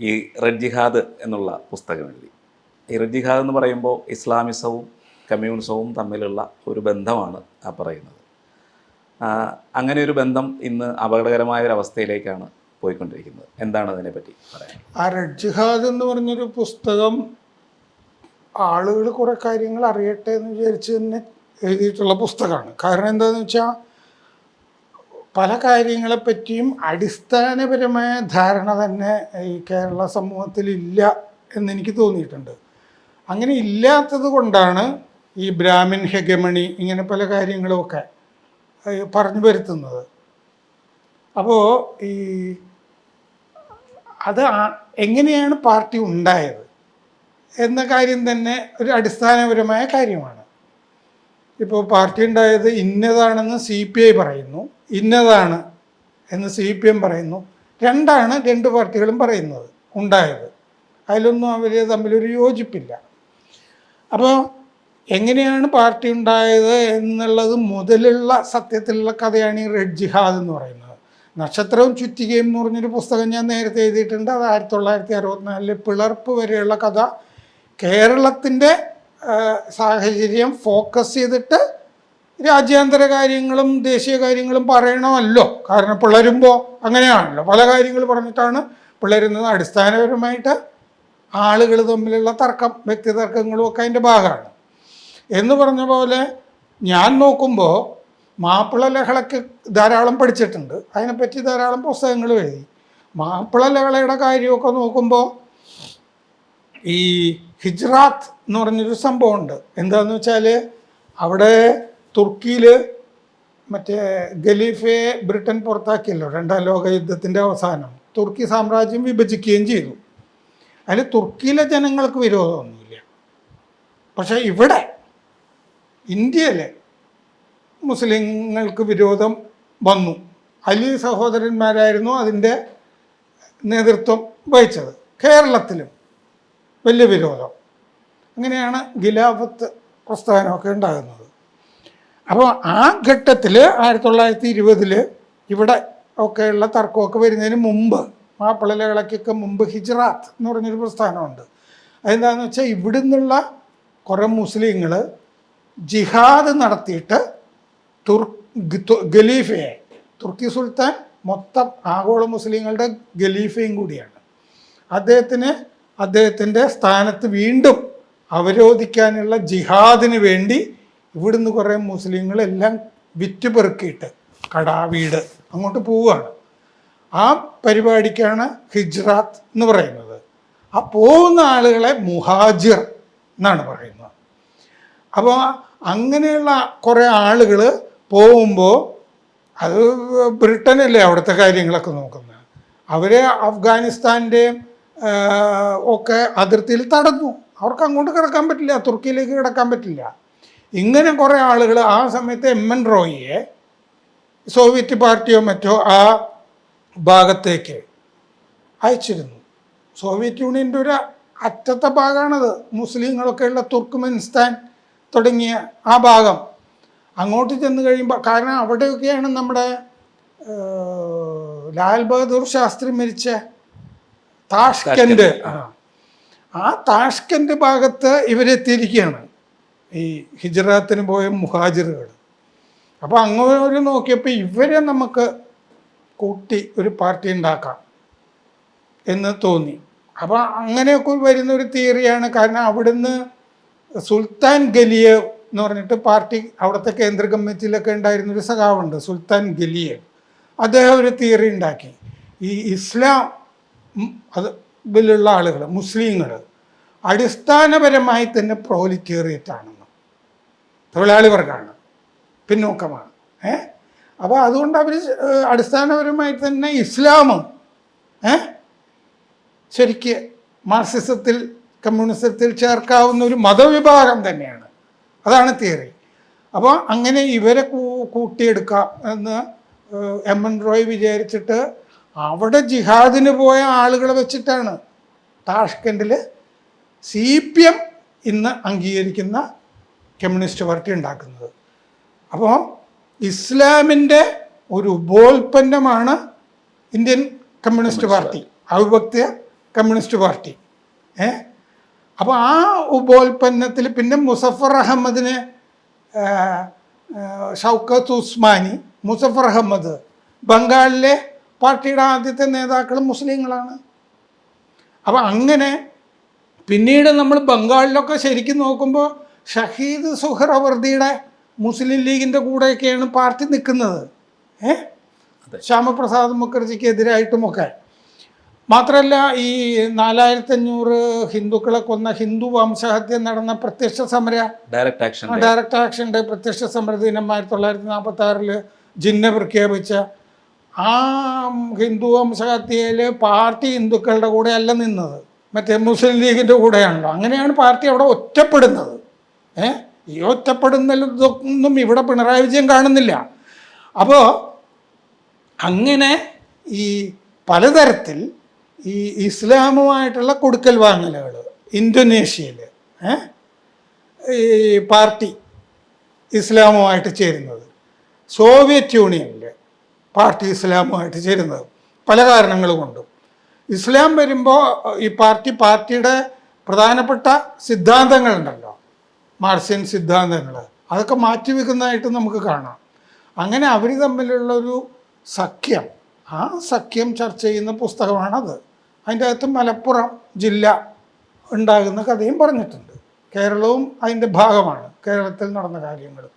ഈ റെഡ് ജിഹാദ് എന്നുള്ള പുസ്തകം എഴുതി. ഈ റെഡ് ജിഹാദ് എന്ന് പറയുമ്പോൾ ഇസ്ലാമിസവും കമ്മ്യൂണിസവും തമ്മിലുള്ള ഒരു ബന്ധമാണ് ആ പറയുന്നത്. അങ്ങനെ ഒരു ബന്ധം ഇന്ന് അപകടകരമായ ഒരു അവസ്ഥയിലേക്കാണ് പോയിക്കൊണ്ടിരിക്കുന്നത്. എന്താണ് അതിനെപ്പറ്റി പറയാൻ? ആ റെഡ് ജിഹാദ് എന്ന് പറഞ്ഞൊരു പുസ്തകം ആളുകൾ കുറെ കാര്യങ്ങൾ അറിയട്ടെ എന്ന് വിചാരിച്ച് തന്നെ എഴുതിയിട്ടുള്ള പുസ്തകമാണ്. കാരണം എന്താണെന്ന് വെച്ചാൽ പല കാര്യങ്ങളെപ്പറ്റിയും അടിസ്ഥാനപരമായ ധാരണ തന്നെ ഈ കേരള സമൂഹത്തിൽ ഇല്ല എന്നെനിക്ക് തോന്നിയിട്ടുണ്ട്. അങ്ങനെ ഇല്ലാത്തത് കൊണ്ടാണ് ഈ ബ്രാഹ്മിൻ ഹെഗമണി ഇങ്ങനെ പല കാര്യങ്ങളുമൊക്കെ പറഞ്ഞു വരുത്തുന്നത്. അപ്പോൾ ഈ അത് എങ്ങനെയാണ് പാർട്ടി ഉണ്ടായത് എന്ന കാര്യം തന്നെ ഒരു അടിസ്ഥാനപരമായ കാര്യമാണ്. ഇപ്പോൾ പാർട്ടി ഉണ്ടായത് ഇന്നതാണെന്ന് സി പി ഐ പറയുന്നു. ഇന്നതാണ് എന്ന് സി പി എം പറയുന്നു. രണ്ടാണ് രണ്ട് പാർട്ടികളും പറയുന്നത് ഉണ്ടായത്. അതിലൊന്നും അവർ തമ്മിലൊരു യോജിപ്പില്ല. അപ്പോൾ എങ്ങനെയാണ് പാർട്ടി ഉണ്ടായത് എന്നുള്ളത് മുതലുള്ള സത്യത്തിലുള്ള കഥയാണ് ഈ റെഡ് ജിഹാദ് എന്ന് പറയുന്നത്. നക്ഷത്രവും ചുറ്റികയും എന്ന് പറഞ്ഞൊരു പുസ്തകം ഞാൻ നേരത്തെ എഴുതിയിട്ടുണ്ട്. അത് ആയിരത്തി തൊള്ളായിരത്തി അറുപത്തിനാലിലെ പിളർപ്പ് വരെയുള്ള കഥ. കേരളത്തിന്റെ സാഹചര്യം ഫോക്കസ് ചെയ്തിട്ട് രാജ്യാന്തര കാര്യങ്ങളും ദേശീയ കാര്യങ്ങളും പറയണമല്ലോ. കാരണം പിളരുമ്പോൾ അങ്ങനെയാണല്ലോ. പല കാര്യങ്ങൾ പറഞ്ഞിട്ടാണ് പിളരുന്നത്. അടിസ്ഥാനപരമായിട്ട് ആളുകൾ തമ്മിലുള്ള തർക്കം വ്യക്തി തർക്കങ്ങളും ഒക്കെ അതിന്റെ ഭാഗമാണ്. എന്ന് പറഞ്ഞ പോലെ ഞാൻ നോക്കുമ്പോൾ മാപ്പിള ലഹളയ്ക്ക് ധാരാളം പഠിച്ചിട്ടുണ്ട്. അതിനെപ്പറ്റി ധാരാളം പുസ്തകങ്ങൾ എഴുതി. മാപ്പിള ലഹളയുടെ കാര്യമൊക്കെ നോക്കുമ്പോൾ ഈ ഹിജ്റാത്ത് എന്ന് പറഞ്ഞൊരു സംഭവമുണ്ട്. എന്താണെന്ന് വെച്ചാൽ അവിടെ തുർക്കിയിൽ മറ്റേ ഖലീഫയെ ബ്രിട്ടൻ പുറത്താക്കിയല്ലോ രണ്ടാം ലോക യുദ്ധത്തിന്റെ അവസാനം. തുർക്കി സാമ്രാജ്യം വിഭജിക്കുകയും ചെയ്തു. അതിൽ തുർക്കിയിലെ ജനങ്ങൾക്ക് വിരോധമൊന്നുമില്ല. പക്ഷെ ഇവിടെ ഇന്ത്യയിലെ മുസ്ലിങ്ങൾക്ക് വിരോധം വന്നു. അലി സഹോദരന്മാരായിരുന്നു അതിന്റെ നേതൃത്വം വഹിച്ചത്. കേരളത്തിലും വലിയ വിരോധം. അങ്ങനെയാണ് ഖിലാഫത്ത് പ്രസ്ഥാനമൊക്കെ ഉണ്ടാകുന്നത്. അപ്പോൾ ആ ഘട്ടത്തിൽ ആയിരത്തി തൊള്ളായിരത്തി ഇരുപതിൽ ഇവിടെ ഒക്കെയുള്ള തർക്കമൊക്കെ വരുന്നതിന് മുമ്പ് മാപ്പിളലകളൊക്കെ മുമ്പ് ഹിജ്റാത്ത് എന്ന് പറഞ്ഞൊരു പ്രസ്ഥാനമുണ്ട്. അതെന്താണെന്ന് വെച്ചാൽ ഇവിടുന്നുള്ള കുറേ മുസ്ലിങ്ങൾ ജിഹാദ് നടത്തിയിട്ട് തുർക്ക് ഖലീഫയെ തുർക്കി സുൽത്താൻ മൊത്തം ആഗോള മുസ്ലിങ്ങളുടെ ഖലീഫയും കൂടിയാണ്. അദ്ദേഹത്തിന് അദ്ദേഹത്തിന്റെ സ്ഥാനത്ത് വീണ്ടും അവരോധിക്കാനുള്ള ജിഹാദിന് വേണ്ടി ഇവിടുന്ന് കുറേ മുസ്ലിങ്ങളെല്ലാം വിറ്റുപെറുക്കിയിട്ട് കടാവീട് കടാ വീട് അങ്ങോട്ട് പോവുകയാണ്. ആ പരിപാടിക്കാണ് ഹിജ്റാത്ത് എന്ന് പറയുന്നത്. ആ പോകുന്ന ആളുകളെ മുഹാജിർ എന്നാണ് പറയുന്നത്. അപ്പോൾ അങ്ങനെയുള്ള കുറേ ആളുകൾ പോകുമ്പോൾ അത് ബ്രിട്ടനല്ലേ അവിടുത്തെ കാര്യങ്ങളൊക്കെ നോക്കുന്നത്. അവരെ അഫ്ഗാനിസ്ഥാന്റെയും ഒക്കെ അതിർത്തിയിൽ തടഞ്ഞു. അവർക്ക് അങ്ങോട്ട് കിടക്കാൻ പറ്റില്ല തുർക്കിയിലേക്ക് കിടക്കാൻ പറ്റില്ല. ഇങ്ങനെ കുറേ ആളുകൾ ആ സമയത്ത് എം എൻ റോയിയെ സോവിയറ്റ് പാർട്ടിയോ മറ്റോ ആ ഭാഗത്തേക്ക് അയച്ചിരുന്നു. സോവിയറ്റ് യൂണിയന്റെ ഒരു അറ്റത്തെ ഭാഗമാണത്. മുസ്ലിങ്ങളൊക്കെ ഉള്ള തുർക്ക്മെനിസ്ഥാൻ തുടങ്ങിയ ആ ഭാഗം. അങ്ങോട്ട് ചെന്ന് കഴിയുമ്പോൾ കാരണം അവിടെയൊക്കെയാണ് നമ്മുടെ ലാൽ ബഹദൂർ ശാസ്ത്രി മരിച്ച താഷ്കൻഡ് ആ താഷ്കന്റെ ഭാഗത്ത് ഇവരെത്തിയിരിക്കുകയാണ്. ഈ ഹിജറാത്തിന് പോയ മുഹാജിറുകൾ. അപ്പോൾ അങ്ങനെ നോക്കിയപ്പോൾ ഇവരെ നമുക്ക് കൂട്ടി ഒരു പാർട്ടി ഉണ്ടാക്കാം എന്ന് തോന്നി. അപ്പോൾ അങ്ങനെയൊക്കെ വരുന്ന ഒരു തിയറിയാണ്. കാരണം അവിടുന്ന് സുൽത്താൻ ഗലിയ എന്ന് പറഞ്ഞിട്ട് പാർട്ടി അവിടുത്തെ കേന്ദ്ര കമ്മിറ്റിയിലൊക്കെ ഉണ്ടായിരുന്ന ഒരു സഖാവുണ്ട് സുൽത്താൻ ഗലിയ. അദ്ദേഹം ഒരു തിയറി ഉണ്ടാക്കി. ഈ ഇസ്ലാം അത് ഇതിലുള്ള ആളുകൾ മുസ്ലിങ്ങൾ അടിസ്ഥാനപരമായി തന്നെ പ്രോലിറ്റേറിയറ്റ് ആണെന്ന് തൊഴിലാളി വർഗമാണ് പിന്നോക്കമാണ്. ഏ? അപ്പോൾ അതുകൊണ്ട് അവർ അടിസ്ഥാനപരമായി തന്നെ ഇസ്ലാമും ഏ? ശരിക്ക് മാർക്സിസത്തിൽ കമ്മ്യൂണിസത്തിൽ ചേർക്കാവുന്ന ഒരു മതവിഭാഗം തന്നെയാണ്. അതാണ് തിയറി അപ്പോൾ അങ്ങനെ ഇവരെ കൂട്ടിയെടുക്കാം എന്ന് എം എൻ റോയ് വിചാരിച്ചിട്ട് അവിടെ ജിഹാദിന് പോയ ആളുകളെ വെച്ചിട്ടാണ് താഷ്കൻഡിൽ സി പി എം ഇന്ന് അംഗീകരിക്കുന്ന കമ്മ്യൂണിസ്റ്റ് പാർട്ടി ഉണ്ടാക്കുന്നത്. അപ്പോൾ ഇസ്ലാമിന്റെ ഒരു ഉപോൽപ്പന്നമാണ് ഇന്ത്യൻ കമ്മ്യൂണിസ്റ്റ് പാർട്ടി അവിഭക്ത കമ്മ്യൂണിസ്റ്റ് പാർട്ടി. ഏ? അപ്പോൾ ആ ഉപോൽപ്പന്നത്തിൽ പിന്നെ മുസഫർ അഹമ്മദിനെ ഷൗക്കത്ത് ഉസ്മാനി മുസഫർ അഹമ്മദ് ബംഗാളിലെ പാർട്ടിയുടെ ആദ്യത്തെ നേതാക്കളും മുസ്ലിങ്ങളാണ്. അപ്പോൾ അങ്ങനെ പിന്നീട് നമ്മൾ ബംഗാളിലൊക്കെ ശരിക്കും നോക്കുമ്പോൾ ഷഹീദ് സുഹറവർദിയുടെ മുസ്ലിം ലീഗിന്റെ കൂടെയൊക്കെയാണ് പാർട്ടി നിൽക്കുന്നത്. ഏ? ശ്യാമപ്രസാദ് മുഖർജിക്ക് എതിരായിട്ടുമൊക്കെ മാത്രമല്ല ഈ നാലായിരത്തി അഞ്ഞൂറ് ഹിന്ദുക്കളെ കൊന്ന ഹിന്ദു വംശഹത്യ നടന്ന പ്രത്യക്ഷ സമര ഡയറക്റ്റ് ആക്ഷൻ ഡയറക്ട് ആക്ഷന്റെ പ്രത്യക്ഷ സമര ദിനം ആയിരത്തി തൊള്ളായിരത്തി നാൽപ്പത്തി ആറിൽ ജിന്ന പ്രഖ്യാപിച്ച ആ ഹിന്ദു വംശഹത്യയിൽ പാർട്ടി ഹിന്ദുക്കളുടെ കൂടെ അല്ല നിന്നത്. മറ്റേ മുസ്ലിം ലീഗിന്റെ കൂടെയാണല്ലോ. അങ്ങനെയാണ് പാർട്ടി അവിടെ ഒറ്റപ്പെടുന്നത്. ഏ? ഈ ഒറ്റപ്പെടുന്നതൊന്നും ഇവിടെ പിണറായി വിജയൻ കാണുന്നില്ല. അപ്പോൾ അങ്ങനെ ഈ പലതരത്തിൽ ഈ ഇസ്ലാമുമായിട്ടുള്ള കൊടുക്കൽ വാങ്ങലുകൾ ഇന്തോനേഷ്യയിൽ ഈ പാർട്ടി ഇസ്ലാമുമായിട്ട് ചേരുന്നത്. സോവിയറ്റ് യൂണിയനിൽ പാർട്ടി ഇസ്ലാമുമായിട്ട് ചേരുന്നത്. പല കാരണങ്ങൾ കൊണ്ടും. ഇസ്ലാം വരുമ്പോൾ ഈ പാർട്ടി പാർട്ടിയുടെ പ്രധാനപ്പെട്ട സിദ്ധാന്തങ്ങളുണ്ടല്ലോ. മാർസ്യൻ സിദ്ധാന്തങ്ങൾ. അതൊക്കെ മാറ്റിവെക്കുന്നതായിട്ട് നമുക്ക് കാണാം. അങ്ങനെ അവർ തമ്മിലുള്ളൊരു സഖ്യം. ആ സഖ്യം ചർച്ച ചെയ്യുന്ന പുസ്തകമാണത്. അതിന്റെ അകത്ത് മലപ്പുറം ജില്ല ഉണ്ടാകുന്ന കഥയും പറഞ്ഞിട്ടുണ്ട്. കേരളവും അതിന്റെ ഭാഗമാണ്. കേരളത്തിൽ നടന്ന കാര്യങ്ങൾ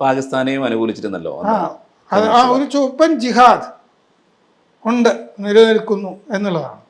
പാകിസ്ഥാനെയും അനുകൂലിച്ചിരുന്നല്ലോ. ആ അത് ആ ഒരു ചുവപ്പൻ ജിഹാദ് ഉണ്ട് നിലനിൽക്കുന്നു എന്നുള്ളതാണ്.